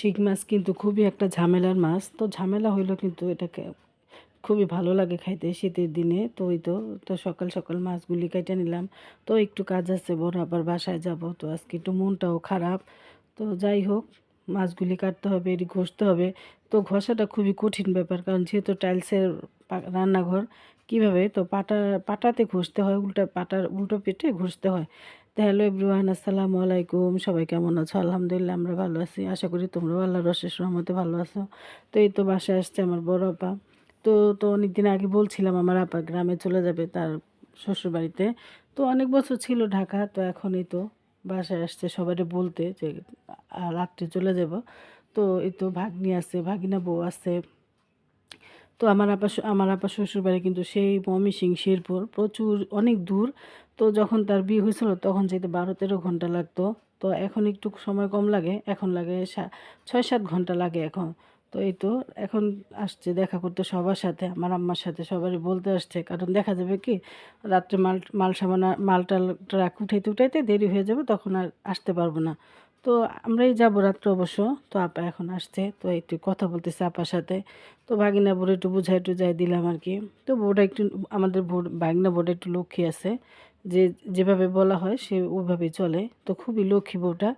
শিং মাছ কিন্তু খুবই একটা ঝামেলার মাছ। তো ঝামেলা হইল কিন্তু এটাকে খুবই ভালো লাগে খাইতে শীতের দিনে। তো ওই তো তো সকাল সকাল মাছগুলি কেটে নিলাম। তো একটু কাজ আছে, বড় আবার বাসায় যাব। তো আজকে একটু মনটাও খারাপ। তো যাই হোক, মাছগুলি কাটতে হবে, এটি ঘষতে হবে। তো ঘষাটা খুবই কঠিন ব্যাপার, কারণ যেহেতু টাইলসের রান্নাঘর, কীভাবে? তো পাটা, পাটাতে ঘষতে হয়, উল্টা পাটার, উল্টো পেটে ঘষতে হয়। হ্যালো এভরিওয়ান, আসসালামু আলাইকুম। সবাই কেমন আছো? আলহামদুলিল্লাহ, আমরা ভালো আছি। আশা করি তোমরাও আল্লাহর রশেষ রহমতে ভালো আছো। তো এই তো বাসায় আসছে আমার বড় আপা। তো তো অনেক দিন আগে বলছিলাম আমার আপা গ্রামে চলে যাবে তার শ্বশুর বাড়িতে তো অনেক বছর ছিল ঢাকা, তো এখনই তো বাসায় আসছে সবাই বলতে যে রাত্রে চলে যাব। তো এই তো ভাগ্নি আছে, ভাগিনা বউ আছে। তো আমার আপা আমার আপা শ্বশুর বাড়ি কিন্তু সেই ময়মনসিংহ শেরপুর, প্রচুর, অনেক দূর। তো যখন তার বিয়ে হয়েছিল তখন যেতে বারো তেরো ঘণ্টা লাগতো। তো এখন একটু সময় কম লাগে, এখন লাগে ছয় সাত ঘণ্টা লাগে এখন। তো এই তো, এখন আসছে দেখা করতে সবার সাথে, আমার আম্মার সাথে সবারই বলতে আসছে, কারণ দেখা যাবে কি, রাত্রে মাল মাল সামান মাল টাল ট্রাক উঠাইতে উঠাইতে দেরি হয়ে যাবে, তখন আর আসতে পারব না। তো আমরাই যাব রাত্রে অবশ্য। তো আপা এখন আসছে। তো একটু কথা বলতেছে আপার সাথে। তো ভাগিনা বোর্ডে একটু বুঝাই টুঝাই দিলাম আর কি। তো বোর্ডা একটু আমাদের বোর্ড ভাগিনা বোর্ডে একটু লক্ষ্মী আছে। যে যেভাবে বলা হয় সে ওইভাবেই চলে। তো খুবই লক্ষ্মী বউটা।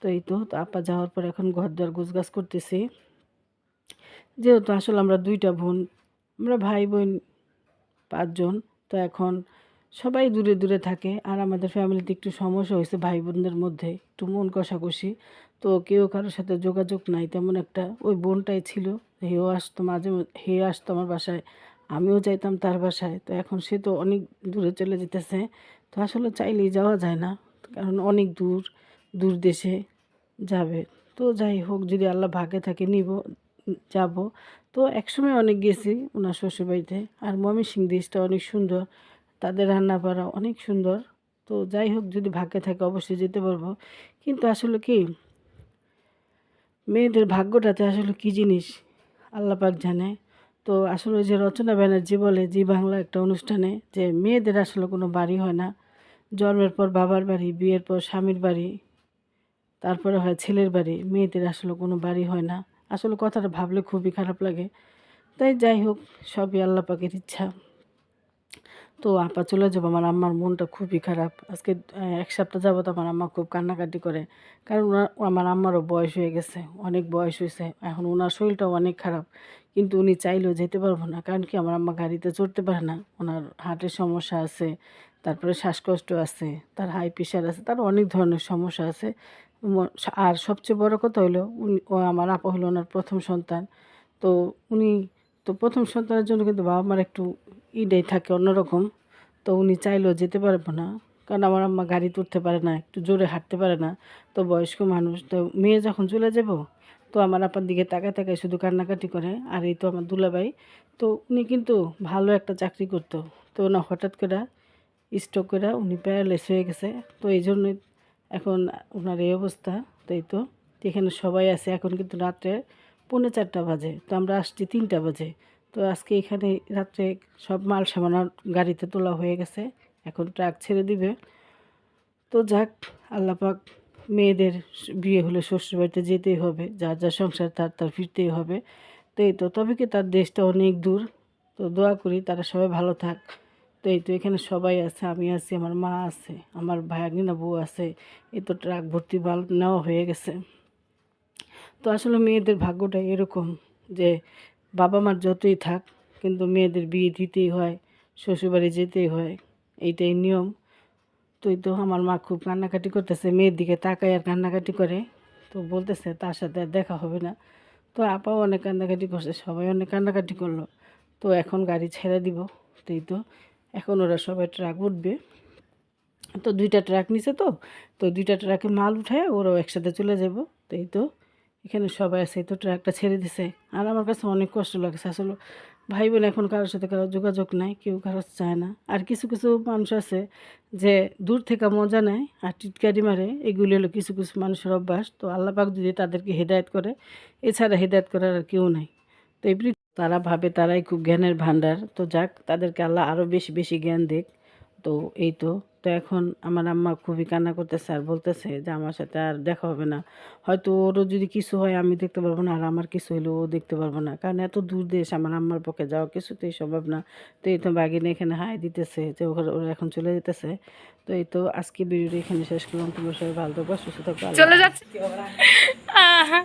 তো এই তো তো আপা যাওয়ার পর এখন ঘর দর গুছগাছ করতেছি। যেহেতু আসলে আমরা দুইটা বোন, আমরা ভাই বোন পাঁচজন। তো এখন সবাই দূরে দূরে থাকে আর আমাদের ফ্যামিলিতে একটু সমস্যা হয়েছে ভাই বোনদের মধ্যে, একটু মন কষাকষি। তো কেউ কারোর সাথে যোগাযোগ নাই, তেমন একটা ওই বোনটাই ছিল, হেও আসতো মাঝে মধ্যে, হে আসতো আমার বাসায়, আমিও যাইতাম তার বাসায়। তো এখন সে তো অনেক দূরে চলে যেতেছে, তো আসলে চাইলেই যাওয়া যায় না, কারণ অনেক দূর দূর দেশে যাবে। তো যাই হোক, যদি আল্লাহ ভাগে থাকে নিব, যাব। তো একসময় অনেক গেছি ওনার শ্বশুরবাড়িতে, আর ময়মনসিংহ দেশটা অনেক সুন্দর তাদের রান্না বাড়া অনেক সুন্দর। তো যাই হোক, যদি ভাগ্যে থাকে অবশ্যই যেতে পারব। কিন্তু আসলে কি, মেয়েদের ভাগ্যটাতে আসলে কি জিনিস, আল্লাহ পাক জানে। তো আসলে যে রচনা ব্যানার্জি বলে জি বাংলা একটা অনুষ্ঠানে যে মেয়েদের আসলে কোনো বাড়ি হয় না। জন্মের পর বাবার বাড়ি, বিয়ের পর স্বামীর বাড়ি, তারপরে হয় ছেলের বাড়ি, মেয়েদের আসলে কোনো বাড়ি হয় না। আসলে কথাটা ভাবলে খুবই খারাপ লাগে। তাই যাই হোক, সবই আল্লাহ পাকের ইচ্ছা। তো আপা চলে যাব। আমার আম্মার মনটা খুবই খারাপ। আজকে এক সপ্তাহ যাবত আমার আম্মা খুব কান্নাকাটি করে। কারণ ওনার, আমার আম্মারও বয়স হয়ে গেছে, অনেক বয়স হয়েছে। এখন ওনার শরীরটাও অনেক খারাপ। কিন্তু উনি চাইলেও যেতে পারব না। কারণ কি আমার আম্মা গাড়িতে চড়তে পারে না। ওনার হার্টের সমস্যা আছে, তারপরে শ্বাসকষ্ট আছে, তার হাই প্রেশার আছে, তার অনেক ধরনের সমস্যা আছে। আর সবচেয়ে বড় কথা হলো, উনি, ও আমার আপা হলো ওনার প্রথম সন্তান। তো উনি, তো প্রথম সন্তানের জন্য কিন্তু বাবা মার একটু ইডেই থাকে অন্যরকম। তো উনি চাইলেও যেতে পারব না। কারণ আমার আম্মা গাড়িতে উঠতে পারে না, একটু জোরে হাঁটতে পারে না। তো বয়স্ক মানুষ, তো মেয়ে যখন চলে যাব, তো আমার আপার দিকে তাকায় তাকায় শুধু কান্নাকাটি করে। আর এই তো আমার দুলাভাই। তো উনি কিন্তু ভালো একটা চাকরি করতো। তো ওনা হঠাৎ করে স্ট্রোক করে উনি প্যারালাইস হয়ে গেছে। তো এই জন্যই এখন ওনার এই অবস্থা। তাই তো, এখানে সবাই আছে। এখন কিন্তু রাত্রে পৌনে চারটা বাজে। তো আমরা আসছি তিনটা বাজে। তো আজকে এখানে রাত্রে সব মাল সামান গাড়িতে তোলা হয়ে গেছে। এখন ট্রাক ছেড়ে দিবে। তো যাক, আল্লাপাক মেয়েদের বিয়ে হলে শ্বশুরবাড়িতে যেতেই হবে। যার যার সংসার, তার তার ফিরতেই হবে। তো এই তো, তবে কি তার দেশটা অনেক দূর? তো দোয়া করি তারা সবাই ভালো থাক। তো এই তো এখানে সবাই আছে, আমি আছি, আমার মা আছে, আমার ভাগিনা বউ আছে। এই তো ট্রাক ভর্তি মাল নেওয়া হয়ে গেছে। তো আসলে মেয়েদের ভাগ্যটা এরকম যে বাবা মার যতই থাক, কিন্তু মেয়েদের বিয়ে দিতেই হয়, শ্বশুরবাড়ি যেতেই হয়, এইটাই নিয়ম। তো তো আমার মা খুব কান্নাকাটি করতেছে, মেয়ের দিকে তাকায় আর কান্নাকাটি করে। তো বলতেছে, তার সাথে আর দেখা হবে না। তো আপাও অনেক কান্নাকাটি করছে, সবাই অনেক কান্নাকাটি করল। তো এখন গাড়ি ছেড়ে দিব তো এই তো। এখন ওরা সবাই ট্রাক উঠবে। তো দুইটা ট্রাক নিছে তো তো দুইটা ট্রাকে মাল উঠায় ওরাও একসাথে চলে যাব তো এই তো। এখানে সবাই আছে তো ট্রাকটা ছেড়ে দিছে। আর আমার কাছে অনেক কষ্ট লাগছে। আসলে ভাই বোন এখন কারোর সাথে কারও যোগাযোগ নাই, কেউ কারোর চায় না। আর কিছু কিছু মানুষ আছে যে দূর থেকে মজা নেয় আর টিটকারি মারে। এগুলি হলো কিছু কিছু মানুষের অভ্যাস। তো আল্লাহ পাক যদি তাদেরকে হেদায়েত করে, এছাড়া হেদায়েত করার আর কেউ নাই। তো এই তারা ভাবে তারাই খুব জ্ঞানের ভাণ্ডার। তো যাক, তাদেরকে আল্লাহ আরও বেশি বেশি জ্ঞান দিক। তো এই তো তো এখন আমার আম্মা খুবই কান্না করতেছে আর বলতেছে যে আমার সাথে আর দেখা হবে না। হয়তো ওরও যদি কিছু হয় আমি দেখতে পারব না আর আমার কিছু হইলেও ও দেখতে পারব না। কারণ এত দূর দেশ আমার আম্মার পক্ষে যাওয়া কিছুতেই সম্ভব না। তো এই তো বাগিনে এখানে হাই দিতেছে যে ওখানে ওরা এখন চলে যেতেছে। তো এই তো আজকে ভিডিওটা এখানে শেষ করলাম। তোমার সবাই ভালো থাকব সুস্থ থাকব চলে যাচ্ছে। আহা।